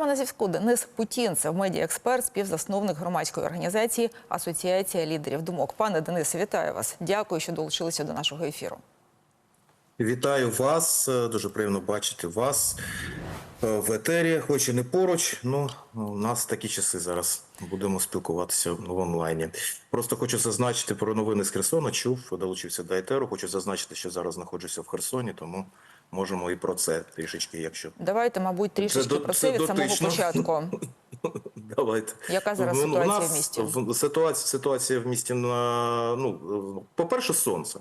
На зв'язку Денис Путінцев, медіаексперт, співзасновник громадської організації Асоціація лідерів думок. Пане Денисе, вітаю вас. Дякую, що долучилися до нашого ефіру. Вітаю вас. Дуже приємно бачити вас е, в етері, хоч і не поруч. Ну у нас такі часи зараз. Будемо спілкуватися в онлайні. Просто хочу зазначити про новини з Херсона. Чув, долучився до етеру. Хочу зазначити, що зараз знаходжуся в Херсоні, тому можемо і про це трішечки, якщо Давайте, мабуть, трішечки це, про це це від самого дотично. початку. Давайте. Яка зараз Ну, ситуація в місті? Ситуація, ситуація в місті на ну, по-перше, сонце.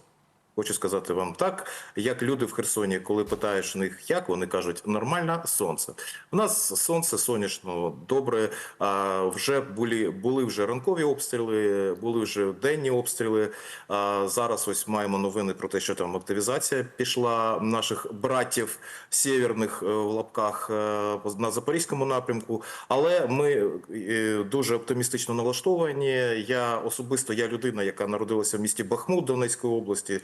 Хочу сказати вам так, як люди в Херсоні, коли питаєш них, як вони кажуть, нормально сонце. У нас сонце сонячно, добре. А вже були були вже ранкові обстріли, були вже денні обстріли. А зараз ось маємо новини про те, що там активізація пішла наших братів сєвєрних е, в лапках е, на запорізькому напрямку. Але ми е, дуже оптимістично налаштовані. Я особисто я людина, яка народилася в місті Бахмут Донецької області.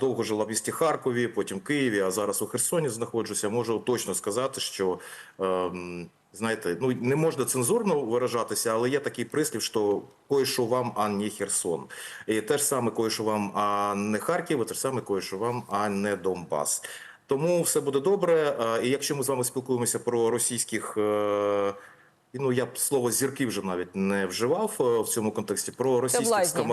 Довго жила в місті Харкові, потім Києві, а зараз у Херсоні знаходжуся. Можу точно сказати, що ем, знаєте, ну не можна цензурно виражатися, але є такий прислів, що кое-що вам, а не Херсон. І те ж саме кое-що вам, а не Харків, і те ж саме кое-що вам, а не Донбас. Тому все буде добре. І якщо ми з вами спілкуємося про російських. е, Ну, я б слово зірки вже навіть не вживав е, в цьому контексті про російських власні.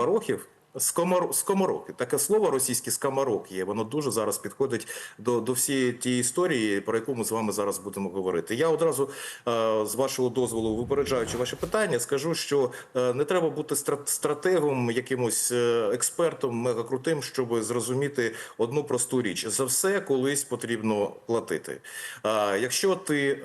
Скомор... Скомороки. Таке слово російське скоморок є. Воно дуже зараз підходить до, до всієї тієї історії, про яку ми з вами зараз будемо говорити. Я одразу, е, з вашого дозволу, випереджаючи ваше питання, скажу, що е, не треба бути стра- стратегом, якимось е, експертом, мегакрутим, щоб зрозуміти одну просту річ: за все колись потрібно платити. Якщо ти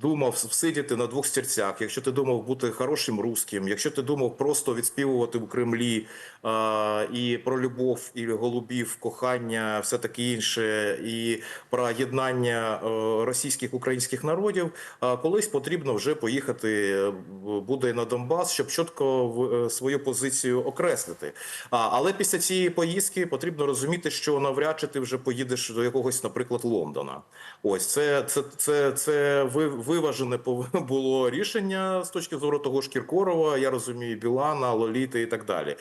думав сидіти на двох стільцях, якщо ти думав бути хорошим русським, якщо ти думав просто відспівувати в Кремлі е, і про любов, і голубів, кохання, все таке інше, і про єднання е, російських українських народів, е, колись потрібно вже поїхати е, буде на Донбас, щоб чітко в- е, свою позицію окреслити. А, але після цієї поїздки потрібно розуміти, що навряд чи ти вже поїдеш до якогось, наприклад, Лондона. Ось це, це, це, це ви- виважене було рішення з точки зору того ж Кіркорова, я розумію, Білана, Лоліти і так далі.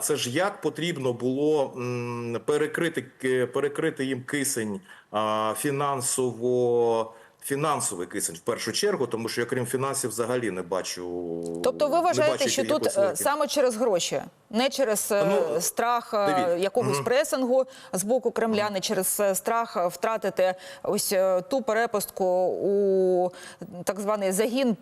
Це ж як потрібно було перекрити, к- перекрити їм кисень фінансово. Фінансовий кисень в першу чергу, тому що я крім фінансів взагалі не бачу. Тобто, ви вважаєте, що тут е, саме через гроші, не через е, Ну, страх е, дивіться. якогось пресингу з боку Кремля, не через е, страх е, втратити ось е, ту перепустку у так званий загін.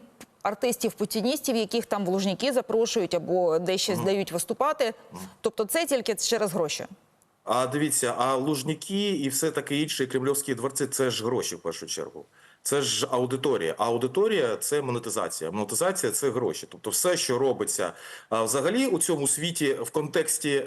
Артистів-путіністів, яких там в Лужніки запрошують або дещо здають виступати. Тобто це тільки через гроші. А дивіться, а лужники і все таке інше, і кремльовські дворці це ж гроші в першу чергу. Це ж аудиторія. А аудиторія це монетизація. Монетизація це гроші. Тобто, все, що робиться взагалі у цьому світі, в контексті,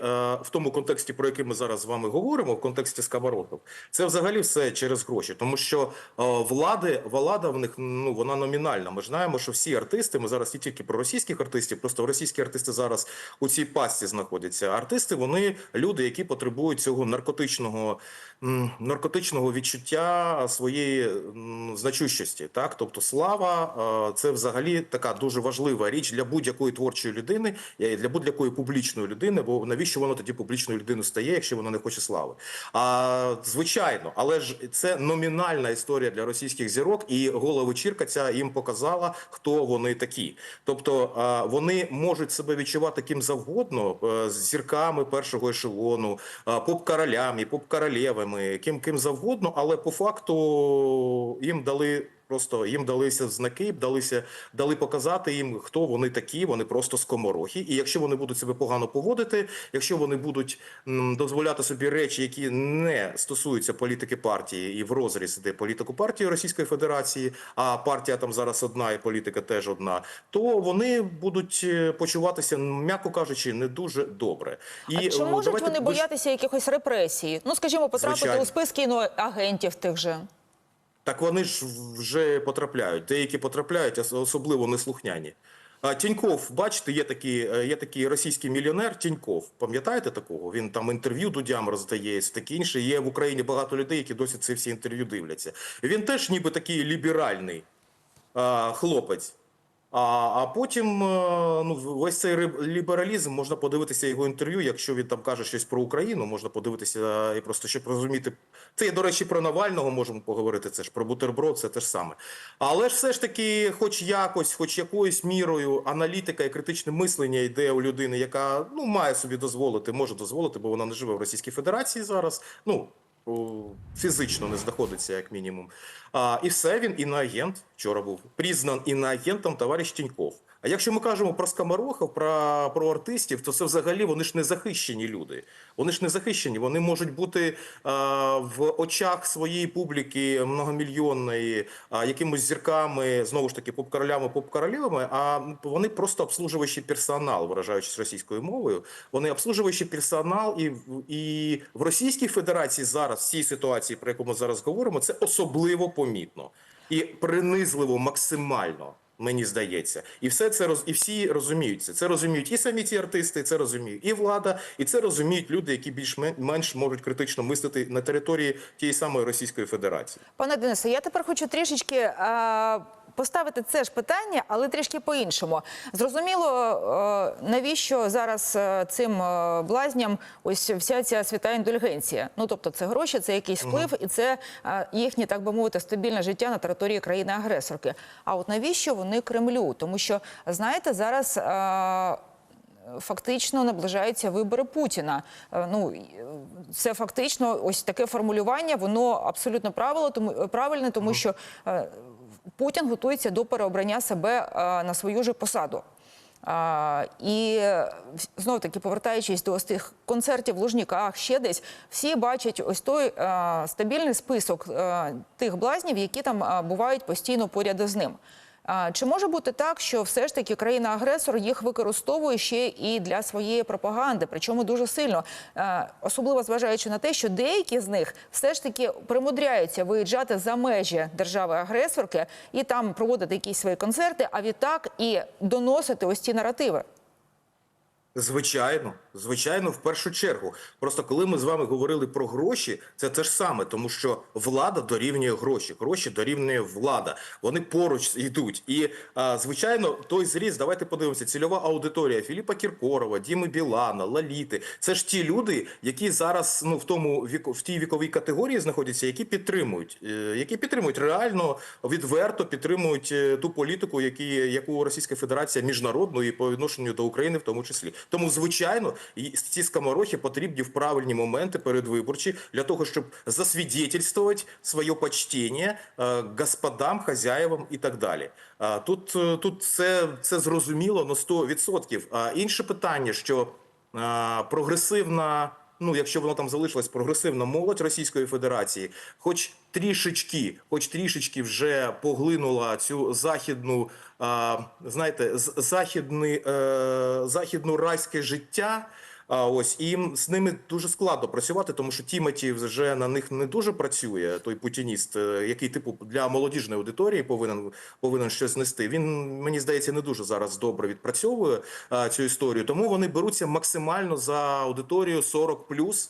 в тому контексті, про який ми зараз з вами говоримо, в контексті сковородок, це взагалі все через гроші. Тому що влади, влада в них ну вона номінальна. Ми знаємо, що всі артисти, ми зараз не тільки про російських артистів, просто російські артисти зараз у цій пастці знаходяться. Артисти вони люди, які потребують цього наркотичного наркотичного відчуття своєї значущості. Так, тобто слава е, це взагалі така дуже важлива річ для будь-якої творчої людини, е, для будь-якої публічної людини. Бо навіщо воно тоді публічною людиною стає, якщо вона не хоче слави? А звичайно, але ж це номінальна історія для російських зірок, і гола вечірка ця їм показала, хто вони такі. Тобто е, вони можуть себе відчувати ким завгодно е, з зірками першого ешелону, е, поп-королями, поп-королевами, ким ким завгодно, але по факту їм дали. Просто їм далися знаки, далися, дали показати їм, хто вони такі. Вони просто скоморохи. І якщо вони будуть себе погано поводити, якщо вони будуть м, дозволяти собі речі, які не стосуються політики партії і в розріз іде політику партії Російської Федерації, а партія там зараз одна, і політика теж одна, то вони будуть е, почуватися, м'яко кажучи, не дуже добре. І а чи е, можуть вони боятися якихось репресій? Ну, скажімо, потрапити Звичайно. у списки іноагентів тих же. Так вони ж вже потрапляють. Деякі потрапляють, особливо неслухняні. Тіньков, бачите, є такий, е, є такий російський мільйонер Тіньков. Пам'ятаєте такого? Він там інтерв'ю дудям роздає, таке інше. Є в Україні багато людей, які досі ці всі інтерв'ю дивляться. Він теж ніби такий ліберальний. а, хлопець. А, а потім е, ну, весь цей лібералізм можна подивитися його інтерв'ю. Якщо він там каже щось про Україну, можна подивитися і просто щоб розуміти. Це до речі, про Навального можемо поговорити. Це ж про бутерброд, це те ж саме. Але ж все ж таки, хоч якось, хоч якоюсь мірою, аналітика і критичне мислення йде у людини, яка ну має собі дозволити, може дозволити, бо вона не живе в Російській Федерації зараз. Ну фізично не знаходиться, як мінімум. А, і все він іноагент вчора був признан іноагентом товариш Тіньков. А якщо ми кажемо про скоморохів, про, про артистів, то це взагалі вони ж не захищені люди. Вони ж не захищені. Вони можуть бути а, в очах своєї публіки многомільйонної, а, якимось зірками, знову ж таки, поп-королями, поп-королевами, а вони просто обслужуючий персонал, виражаючись російською мовою. Вони обслужуючий персонал, і, і в Російській Федерації зараз, в цій ситуації, про яку ми зараз говоримо, це особливо помітно і принизливо максимально. Мені здається, і все це роз і всі розуміють це. Це розуміють і самі ці артисти, це розуміють і влада, і це розуміють люди, які більш-менш можуть критично мислити на території тієї самої Російської Федерації. Пане Денисе, я тепер хочу трішечки е, поставити це ж питання, але трішки по-іншому. Зрозуміло, е, навіщо зараз е, цим е, блазням ось вся ця свята індульгенція? Ну тобто, це гроші, це якийсь вплив, і це їхнє, так би мовити, стабільне життя на території країни-агресорки. А от навіщо вони Кремлю? Тому що знаєте, зараз. Фактично наближаються вибори Путіна. Е, Ну е, це фактично ось таке формулювання. Воно абсолютно правило, тому е, правильне, тому що Путін готується до переобрання себе на свою же посаду. А, і знов таки повертаючись до ось тих концертів в Лужніках, ще десь всі бачать ось той е, стабільний список е, тих блазнів, які там е, бувають постійно поряд із ним. Чи може бути так, що все ж таки країна-агресор їх використовує ще і для своєї пропаганди, причому дуже сильно, особливо зважаючи на те, що деякі з них все ж таки примудряються виїжджати за межі держави-агресорки і там проводити якісь свої концерти, а відтак і доносити ось ці наративи. Звичайно, звичайно, в першу чергу. Просто коли ми з вами говорили про гроші, це те ж саме, тому що влада дорівнює гроші, гроші дорівнює влада. Вони поруч йдуть. І звичайно, той зріз, давайте подивимося, цільова аудиторія Філіпа Кіркорова, Діми Білана, Лаліти. Це ж ті люди, які зараз ну в тому віку в тій віковій категорії знаходяться, які підтримують, е, які підтримують реально відверто підтримують е, ту політику, які яку Російська Федерація міжнародну по відношенню до України, в тому числі. Тому, звичайно, ці скоморохи потрібні в правильні моменти передвиборчі для того, щоб засвідетельствувати своє почтення е, господам, хазяєвам і так далі. Тут, е, тут це, це зрозуміло на 100%. А інше питання, що прогресивна. Ну, якщо воно там залишилось, прогресивна молодь Російської Федерації, хоч трішечки, хоч трішечки вже поглинула цю західну, а, знаєте, західний, е, західну райське життя. А ось і з ними дуже складно працювати, тому що Тімоті вже на них не дуже працює. Той путініст, е, який типу для молодіжної аудиторії повинен повинен щось нести. Він мені здається не дуже зараз добре відпрацьовує а, цю історію. Тому вони беруться максимально за аудиторію 40+,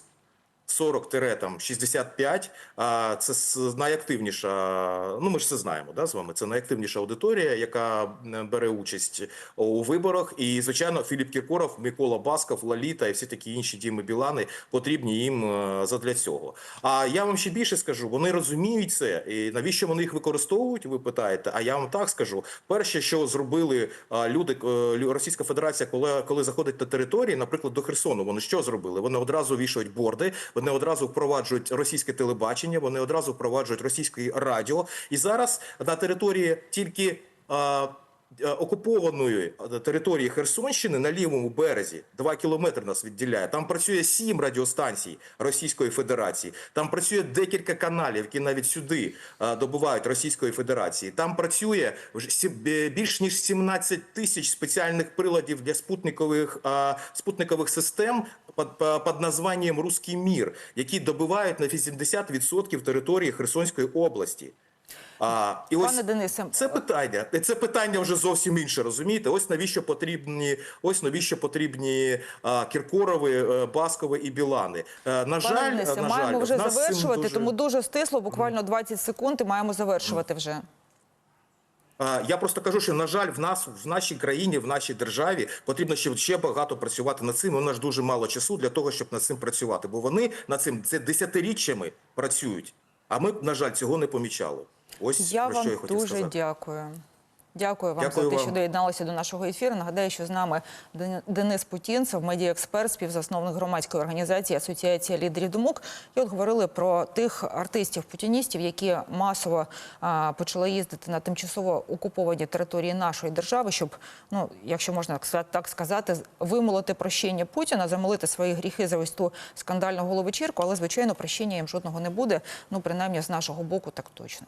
40-65, а це найактивніша. Ну ми ж це знаємо, да, з вами. Це найактивніша аудиторія, яка е, бере участь у виборах. І звичайно, Філіп Кіркоров, Микола Басков, Лаліта і всі такі інші Діми Білани потрібні їм е, задля цього. А я вам ще більше скажу: вони розуміють це, і навіщо вони їх використовують? Ви питаєте? А я вам так скажу: перше, що зробили люди, е, Російська Федерація, коли коли заходить на території, наприклад, до Херсону, вони що зробили? Вони одразу вішають борди, вони одразу впроваджують російське телебачення, вони одразу впроваджують російське радіо. І зараз на території тільки. е, Окупованої території Херсонщини на лівому березі 2 кілометри нас відділяє. Там працює сім радіостанцій Російської Федерації. Там працює декілька каналів, які навіть сюди е, добувають Російської Федерації. Там працює більш ніж 17 тисяч спеціальних приладів для спутникових е, спутникових систем під, під названням Руський мір, які добивають на 80% території Херсонської області. А, і ось Пане Денисе, це питання. Це питання вже зовсім інше. Розумієте? Ось навіщо потрібні, ось навіщо потрібні а, Кіркорови, е, Баскови і Білани. Е, на жаль, Денисе, на маємо жаль, вже завершувати, дуже... тому дуже стисло, буквально 20 секунд, і маємо завершувати вже. Я просто кажу, що на жаль, в нас в нашій країні, в нашій державі потрібно ще ще багато працювати над цим. У нас дуже мало часу для того, щоб над цим працювати. Бо вони над цим це десятиріччями працюють. А ми, на жаль, цього не помічали. Ось Я про вам що я хотів дуже сказати. дякую. Дякую вам Дякую за те, вам. що доєдналися до нашого ефіру. Нагадаю, що з нами Ден- Денис Путінцев, медіаексперт, співзасновник громадської організації Асоціація лідерів думок. І от говорили про тих артистів-путіністів, які масово а, почали їздити на тимчасово окуповані території нашої держави, щоб, ну якщо можна так сказати, вимолити прощення Путіна, замолити свої гріхи за ось ту скандальну головечірку. Але звичайно, прощення їм жодного не буде. Ну принаймні з нашого боку, так точно.